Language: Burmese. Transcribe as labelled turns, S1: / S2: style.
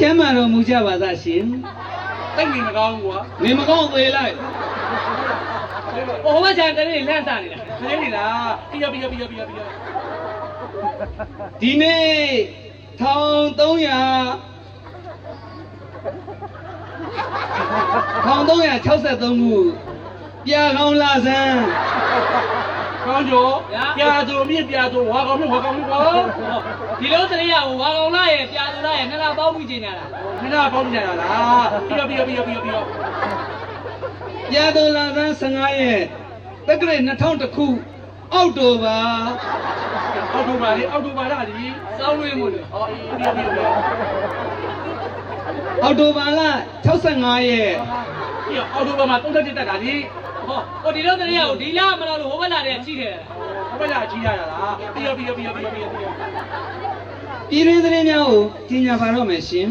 S1: ကျမ်းမာတော်မူကြပါသရှင်
S2: တိတ်နေမကောင်းဘူးကွာ
S1: နေမကောင်းသေးလိုက်
S3: ဟိုဘက်ကျန်တနေ့လန့်စားနေတာ
S2: ခလေးနေလားပြီးရပြီးရပြီးရပြီးရပြီးရ
S1: ဒီနေ့1300 1363ခုပြာကောင်းလာစမ်း
S2: ကောင်းကျော်ပြာသူမြင့်ပြာသူဝါကောင်းမြင့်ဝါကောင်းမြင့်ကွာ
S3: ဒီလိုတရေကဟိုဝါကောင်လာ ရဲ့ပြာသူလာရဲ့နှစ်လားပေါင်းပြီးကျင်ကြတာ
S2: မင်းကပေါင်းကြရလားပြီးရပြီးရပြီးရပြီးရပြီးရ
S1: ပြာတော်လာစမ်း15ရက်တက္ကရာ2000ခုအောက်တိုဘာ
S2: အောက်တိုဘာလေးအောက်တိုဘာလားဒီ
S3: စောင်းလို့မို့လို့
S2: အော်အေးပြီးပြီးပြီး
S1: အောက်တိုဘာလ65ရက်
S2: ပြီးအောက်တိုဘာမှာတုံးတက်တက်တာဒီ
S3: ဟောဟိုဒီလိုတရေကိုဒီလားမလားလို့ဟိုဘက်လာတဲ့ချိတယ်
S2: ဘယ်လာကြီးရလားပြီးရပြီးရပြီးရပြီးရ ပြီး
S1: ပြည်တွင်းသတင်းများကိုကြီးညာပါတော့မယ်ရှင်